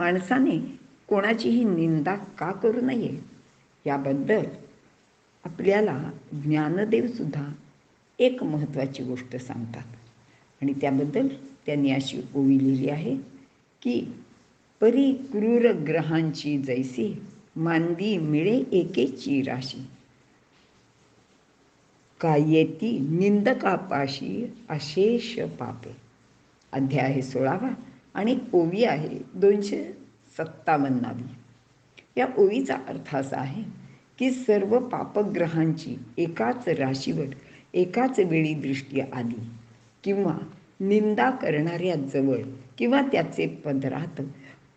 माणसाने कोणाचीही निंदा का करू नये? याबद्दल आपल्याला ज्ञानदेवसुद्धा एक महत्त्वाची गोष्ट सांगतात. आणि त्याबद्दल त्यांनी अशी ओवी लिहिली आहे की परी क्रूर ग्रहांची जैसी मांदी मिळे एकेची राशी. कायेती निंदकापाशी अशेष पापे. अध्याय सोळावा. आणि ओवी आहे दोनशे सत्तावन्नावी. या ओवीचा अर्थ असा आहे की सर्व पापग्रहांची एकाच राशीवर एकाच वेळी दृष्टी आली किंवा निंदा करणाऱ्या जवळ किंवा त्याचे पदरात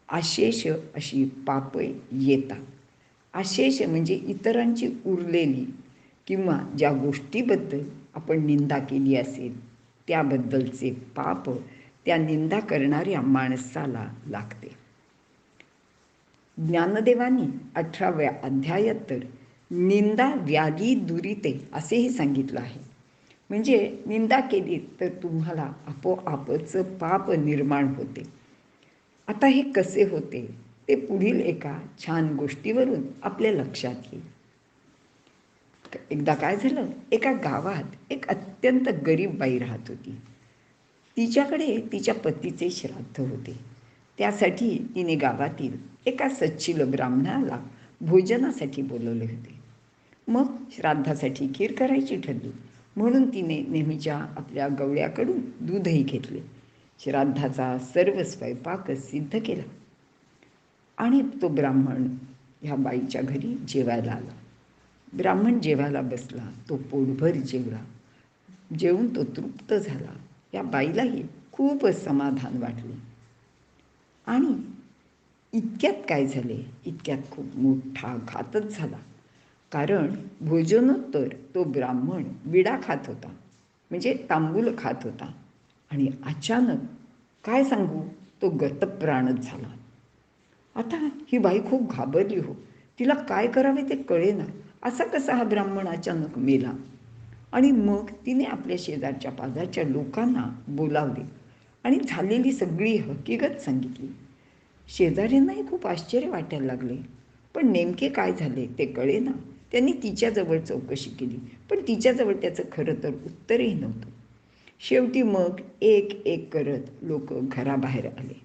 आशेष अशी पाप येतात. आशेष म्हणजे इतरांची उरलेली किंवा ज्या गोष्टीबद्दल आपण निंदा केली असेल त्याबद्दलचे पाप त्या निंदा करणाऱ्या माणसाला लागते. ज्ञानदेवानी अठराव्या अध्यायात तर निंदा व्याधी दुरीते असेही सांगितलं आहे. म्हणजे निंदा केली तर तुम्हाला आपोआपच पाप निर्माण होते. आता हे कसे होते? ते पुढील एका छान गोष्टीवरून आपल्या लक्षात येईल. एकदा काय झालं? एका गावात एक अत्यंत गरीब बाई राहत होती. तिच्याकडे तिच्या पतीचे श्राद्ध होते. त्यासाठी तिने गावातील एका सच्चिल ब्राह्मणाला भोजनासाठी बोलवले होते. मग श्राद्धासाठी खीर करायची ठरली. म्हणून तिने नेहमीच्या आपल्या गवळ्याकडून दूधही घेतले. श्राद्धाचा सर्व स्वयंपाक सिद्ध केला. आणि तो ब्राह्मण ह्या बाईच्या घरी जेवायला आला. ब्राह्मण जेवायला बसला. तो पोटभर जेवला. जेवून तो तृप्त झाला. या बाईलाही खूप समाधान वाटले. आणि इतक्यात काय झाले? इतक्यात खूप मोठा घातच झाला. कारण भोजनोत्तर तो ब्राह्मण विडा खात होता. म्हणजे तांबूल खात होता. आणि अचानक काय सांगू? तो गतप्राणच झाला. आता ही बाई खूप घाबरली हो. तिला काय करावे ते कळेना. असा कसा हा ब्राह्मण अचानक मेला? आणि मग तिने आपल्या शेजारच्या पाजारच्या लोकांना बोलावले आणि झालेली सगळी हकीकत सांगितली. शेजाऱ्यांनाही खूप आश्चर्य वाटायला लागले. पण नेमके काय झाले ते कळे ना. त्यांनी तिच्याजवळ चौकशी केली. पण तिच्याजवळ त्याचं खरं तर उत्तरही नव्हतं. शेवटी मग एक एक करत लोक घराबाहेर आले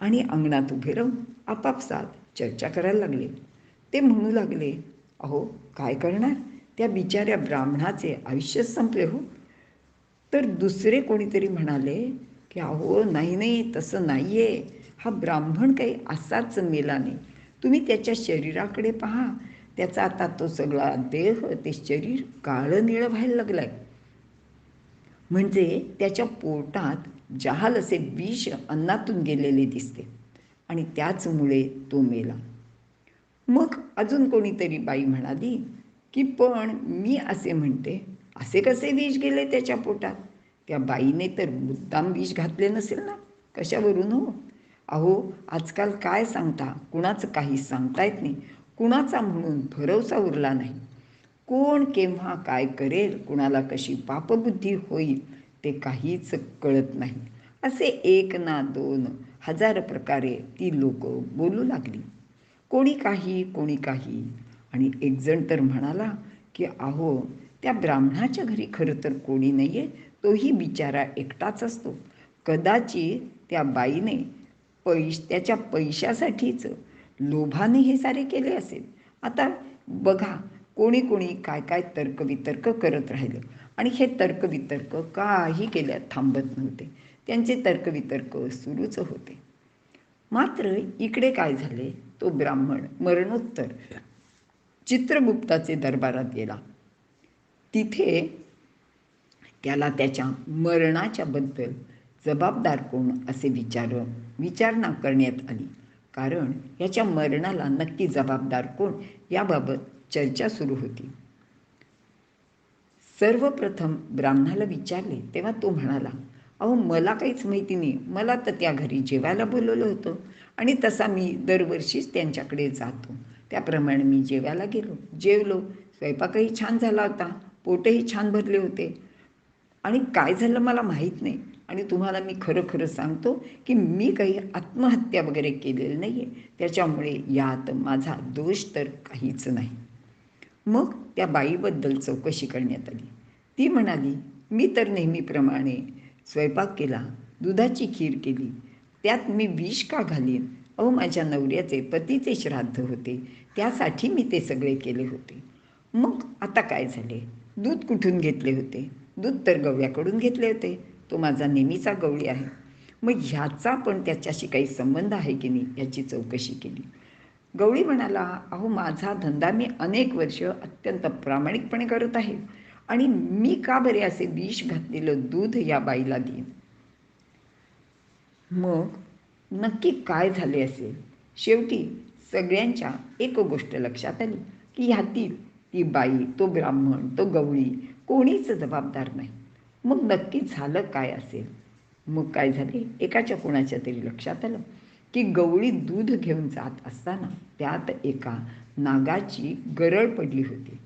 आणि अंगणात उभे राहून आपापसात चर्चा करायला लागले. ते म्हणू लागले अहो काय करणार? त्या बिचाऱ्या ब्राह्मणाचे आयुष्य संपले हो. तर दुसरे कोणीतरी म्हणाले की अहो नाही नाही तसं नाही आहे हा ब्राह्मण काही असाच मेला नाही. तुम्ही त्याच्या शरीराकडे पहा. त्याचा आता तो सगळा देह ते शरीर काळं निळं व्हायला लागलाय. म्हणजे त्याच्या पोटात जहाल असे विष अन्नातून गेलेले दिसते आणि त्याचमुळे तो मेला. मग अजून कोणीतरी बाई म्हणाली की पण मी असे म्हणते असे कसे विष गेले त्याच्या पोटात? त्या बाईने तर मुद्दाम विष घातले नसेल ना? कशावरून हो? अहो आजकाल काय सांगता? कुणाचं काही सांगता येत नाही. कुणाचा म्हणून भरवसा उरला नाही. कोण केव्हा काय करेल कुणाला कशी पापबुद्धी होईल ते काहीच कळत नाही. असे एक ना दोन हजार प्रकारे ती लोक बोलू लागली. कोणी काही कोणी काही. आणि एकजण तर म्हणाला की अहो त्या ब्राह्मणाच्या घरी खरं तर कोणी नाही आहे तोही बिचारा एकटाच असतो. कदाचित त्या बाईने पैश त्याच्या पैशासाठीच लोभाने हे सारे केले असेल. आता बघा कोणी कोणी काय काय तर्कवितर्क करत राहिलं. आणि हे तर्कवितर्क काही केल्या थांबत नव्हते. त्यांचे तर्कवितर्क सुरूच होते. मात्र इकडे काय झाले? तो ब्राह्मण मरणोत्तर. चित्रगुप्ताचे दरबारात गेला. तिथे त्याला त्याच्या मरणाच्याबद्दल जबाबदार कोण असे विचार विचारणा करण्यात आली. कारण याच्या मरणाला नक्की जबाबदार कोण याबाबत चर्चा सुरू होती. सर्वप्रथम ब्राह्मणाला विचारले तेव्हा तो म्हणाला अहो मला काहीच माहिती नाही. मला तर त्या घरी जेवायला बोलवलं होतं आणि तसा मी दरवर्षीच त्यांच्याकडे जातो. त्याप्रमाणे मी जेवायला गेलो. जेवलो. स्वयंपाकही छान झाला होता. पोटही छान भरले होते. आणि काय झालं मला माहीत नाही. आणि तुम्हाला मी खरं खरं सांगतो की मी काही आत्महत्या वगैरे केलेली नाही आहे त्याच्यामुळे यात माझा दोष तर काहीच नाही. मग त्या बाईबद्दल चौकशी करण्यात आली. ती म्हणाली मी तर नेहमीप्रमाणे स्वयंपाक केला दुधाची खीर केली. त्यात मी विष का घालीन? अहो माझ्या नवऱ्याचे पतीचे श्राद्ध होते. त्यासाठी मी ते सगळे केले होते. मग आता काय झाले? दूध कुठून घेतले होते? दूध तर गवळ्याकडून घेतले होते. तो माझा नेहमीचा गवळी आहे. मग ह्याचा पण त्याच्याशी काही संबंध आहे की नाही याची चौकशी केली. गवळी म्हणाला अहो माझा धंदा मी अनेक वर्ष अत्यंत प्रामाणिकपणे करत आहे. आणि मी का बरे असे विष घातलेलं दूध या बाईला देईन? मग नक्की काय झाले असेल? शेवटी सगळ्यांच्या एक गोष्ट लक्षात आली की ह्यातील ती बाई तो ब्राह्मण तो गवळी कोणीच जबाबदार नाही. मग नक्की झालं काय असेल? मग काय झाले? एकाच्या कोणाच्या तरी लक्षात आलं की गवळी दूध घेऊन जात असताना त्यात एका नागाची गरळ पडली होती.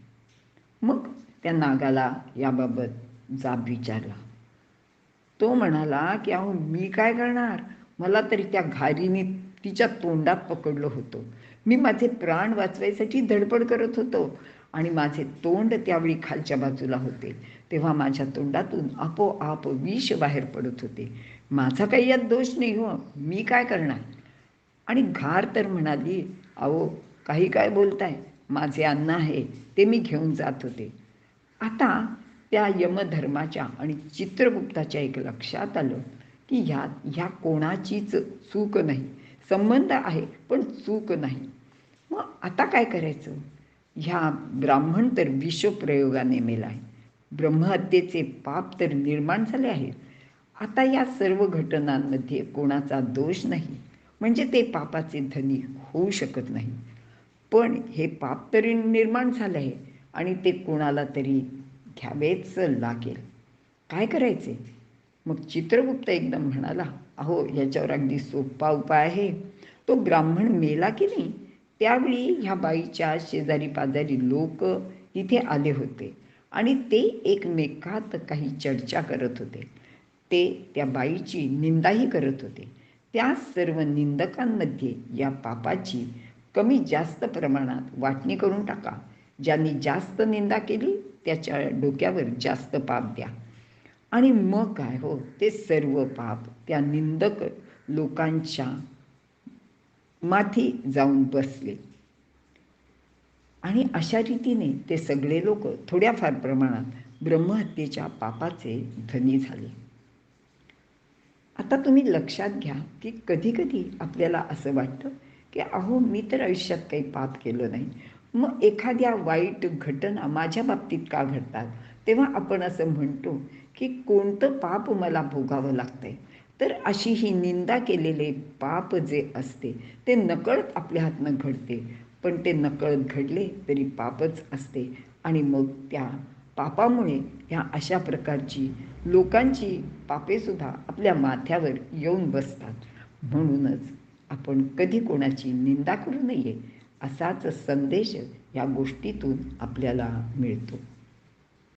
मग त्या नागाला याबाबत जाब विचारला. तो म्हणाला की अहो मी काय करणार? मला तरी त्या घारीने तिच्या तोंडात पकडलं होतं. मी माझे प्राण वाचवायसाठी धडपड करत होतो आणि माझे तोंड त्यावेळी खालच्या बाजूला होते. तेव्हा माझ्या तोंडातून आपोआप विष बाहेर पडत होते. माझा काही यात दोष नाही हो. मी काय करणार? आणि घार तर म्हणाली अहो काही काय बोलताय? माझे अन्न आहे ते मी घेऊन जात होते. आता त्या यमधर्माच्या आणि चित्रगुप्ताच्या एक लक्षात आलं. की ह्या ह्या कोणाचीच चूक नाही. संबंध आहे पण चूक नाही. मग आता काय करायचं? ह्या ब्राह्मण तर विषप्रयोगाने मेला आहे. ब्रह्महत्येचे पाप तर निर्माण झाले आहेत आता या सर्व घटनांमध्ये कोणाचा दोष नाही. म्हणजे ते पापाचे धनी होऊ शकत नाही. पण हे पाप तरी निर्माण झालं आहे आणि ते कोणाला तरी घ्यावेच लागेल. काय करायचे? मग चित्रगुप्त एकदम म्हणाला अहो याच्यावर अगदी सोपा उपाय आहे. तो ब्राह्मण मेला की नाही त्यावेळी ह्या बाईच्या शेजारी पाजारी लोक इथे आले होते आणि ते एकमेकात काही चर्चा करत होते. ते त्या बाईची निंदाही करत होते. त्या सर्व निंदकांमध्ये या पापाची कमी जास्त प्रमाणात वाटणी करून टाका. ज्यांनी जास्त निंदा केली त्याच्या डोक्यावर जास्त पाप द्या. आणि मग काय हो? ते सर्व पाप त्या निंदक लोकांच्या माथी जाऊन बसले. आणि अशा रीतीने ते सगळे लोक थोड्याफार प्रमाणात ब्रह्महत्येच्या पापाचे धनी झाले. आता तुम्ही लक्षात घ्या की कधीकधी आपल्याला असं वाटतं की अहो मी तर आयुष्यात काही पाप केलं नाही. मग एखाद्या वाईट घटना माझ्या बाबतीत का घडतात? तेव्हा आपण असं म्हणतो की कोणतं पाप मला भोगावं लागतंय. तर अशी ही निंदा केलेले पाप जे असते ते नकळत आपल्या हातनं घडते. पण ते नकळत घडले तरी पापच असते. आणि मग त्या पापामुळे ह्या अशा प्रकारची लोकांची पापेसुद्धा आपल्या माथ्यावर येऊन बसतात. म्हणूनच आपण कधी कोणाची निंदा करू नये असाच संदेश या गोष्टीतून आपल्याला मिळतो.